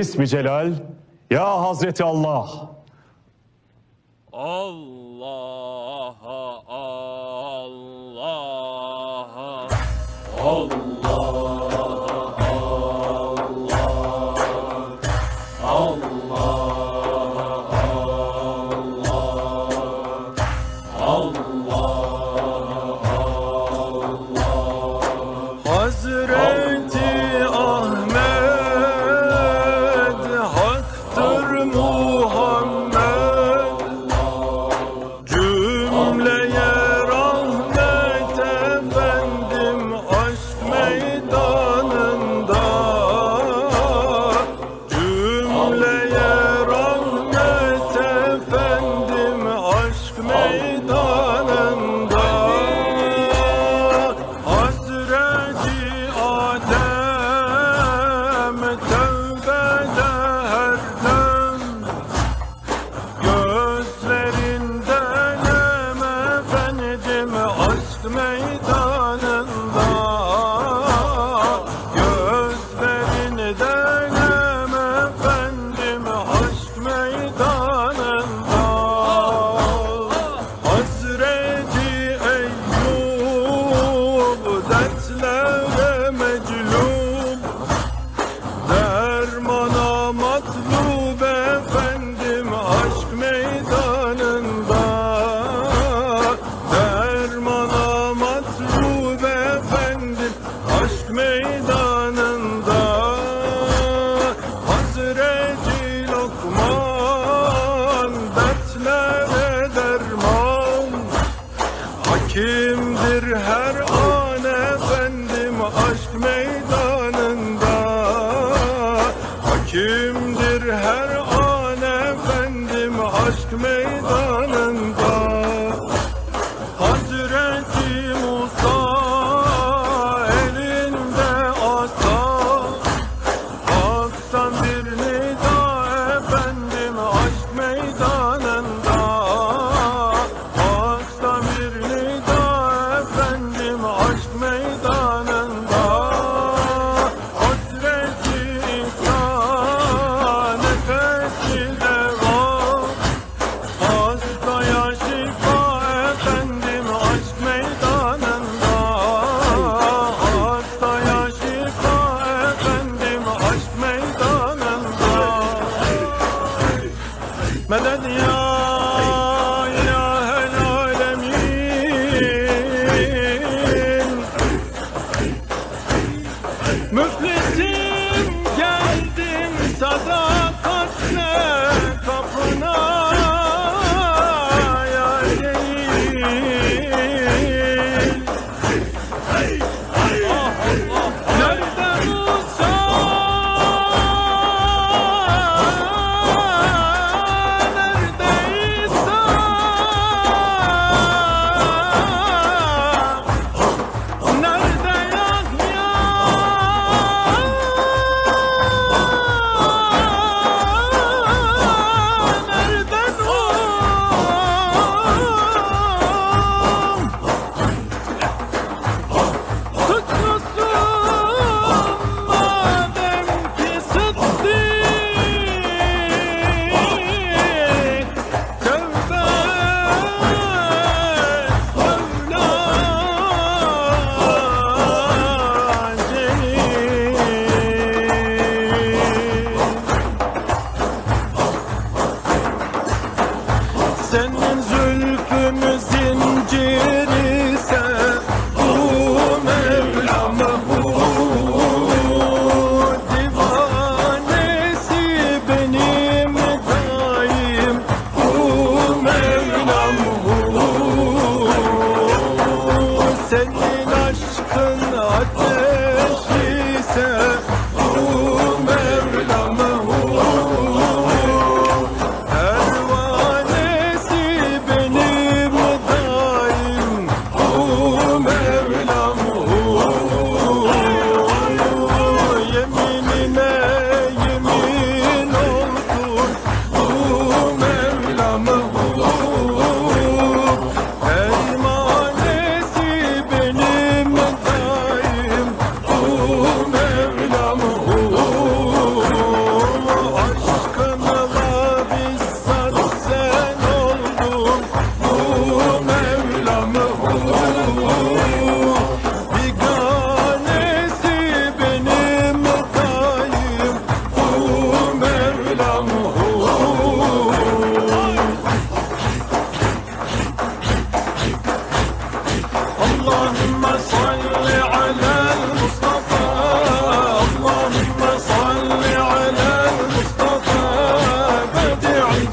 İsmi Celal, ya Hazreti Allah. Allah, Allah, Allah. na. Então. aşk meydanında Hakimdir her an efendim aşk meydanında Ölüm zinciri ise bu Mevlana benim daim bu Mevlam bu Senin aşkın ateş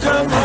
come on.